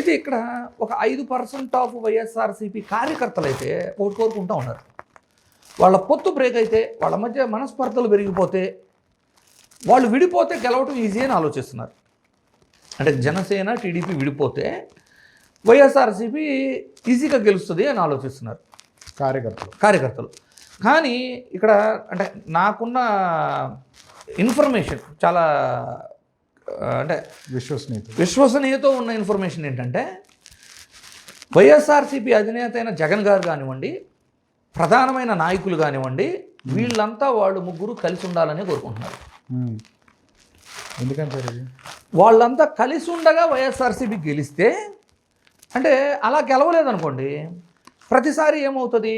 అయితే ఇక్కడ ఒక ఐదు పర్సెంట్ ఆఫ్ వైఎస్ఆర్సీపీ కార్యకర్తలు అయితే ఒకటి కోరుకుంటూ ఉన్నారు. వాళ్ళ పొత్తు బ్రేక్ అయితే వాళ్ళ మధ్య మనస్పర్ధలు పెరిగిపోతే వాళ్ళు విడిపోతే గెలవటం ఈజీ అని ఆలోచిస్తున్నారు. అంటే జనసేన టీడీపీ విడిపోతే వైఎస్ఆర్సీపీ ఈజీగా గెలుస్తుంది అని ఆలోచిస్తున్నారు. కార్యకర్తలు. కార్యకర్తలు. కానీ ఇక్కడ అంటే నాకున్న ఇన్ఫర్మేషన్ చాలా అంటే విశ్వసనీయత. విశ్వసనీయతో ఉన్న ఇన్ఫర్మేషన్ ఏంటంటే వైఎస్ఆర్సీపీ అధినేత అయిన జగన్ గారు కానివ్వండి ప్రధానమైన నాయకులు కానివ్వండి వీళ్ళంతా వాళ్ళు ముగ్గురు కలిసి ఉండాలని కోరుకుంటున్నారు. ఇది? వాళ్ళంతా కలిసి ఉండగా వైఎస్ఆర్సీపీ గెలిస్తే అంటే అలా గెలవలేదనుకోండి ప్రతిసారి ఏమవుతుంది?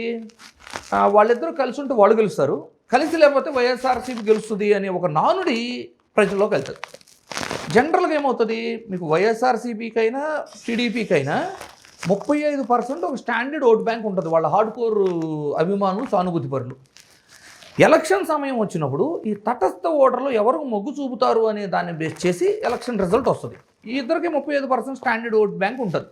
వాళ్ళిద్దరూ కలిసి ఉంటే వాళ్ళు గెలుస్తారు. కలిసి లేకపోతే వైఎస్ఆర్సీపీ గెలుస్తుంది అనే ఒక నానుడి ప్రజల్లోకి వెళ్తుంది. జనరల్గా ఏమవుతుంది? మీకు వైఎస్ఆర్సీపీకైనా టీడీపీకైనా ముప్పై ఐదు పర్సెంట్ ఒక స్టాండర్డ్ ఓట్ బ్యాంక్ ఉంటుంది. వాళ్ళ హార్డ్ కోర్ అభిమానులు సానుభూతి పరులు. ఎలక్షన్ సమయం వచ్చినప్పుడు ఈ తటస్థ ఓటర్లు ఎవరు మొగ్గు చూపుతారు అనే దాన్ని బేస్ చేసి ఎలక్షన్ రిజల్ట్ వస్తుంది. ఈ ఇద్దరికి ముప్పై ఐదు పర్సెంట్ స్టాండర్డ్ ఓట్ బ్యాంక్ ఉంటుంది.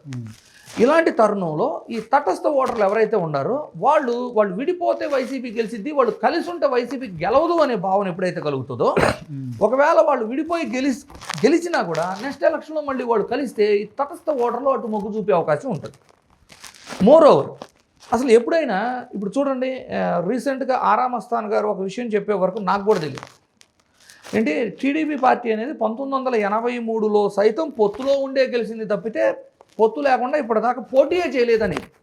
ఇలాంటి తరుణంలో ఈ తటస్థ ఓటర్లు ఎవరైతే ఉన్నారో వాళ్ళు వాళ్ళు విడిపోతే వైసీపీ గెలిచిద్ది వాళ్ళు కలిసి ఉంటే వైసీపీ గెలవదు అనే భావన ఎప్పుడైతే కలుగుతుందో. ఒకవేళ వాళ్ళు విడిపోయి గెలిచి గెలిచినా కూడా నెక్స్ట్ ఎలక్షన్లో మళ్ళీ వాళ్ళు కలిస్తే ఈ తటస్థ ఓటర్లు అటు మొగ్గు చూపే అవకాశం ఉంటుంది మోర్ ఓవర్ అసలు ఎప్పుడైనా ఇప్పుడు చూడండి రీసెంట్గా ఆరామ్ అస్థాన్ గారు ఒక విషయం చెప్పే వరకు నాకు కూడా తెలియదు ఏంటి టీడీపీ పార్టీ అనేది పంతొమ్మిది వందల ఎనభై మూడులో సైతం పొత్తులో ఉండే గెలిచింది తప్పితే పొత్తు లేకుండా ఇప్పటిదాకా పోటీయే చేయలేదని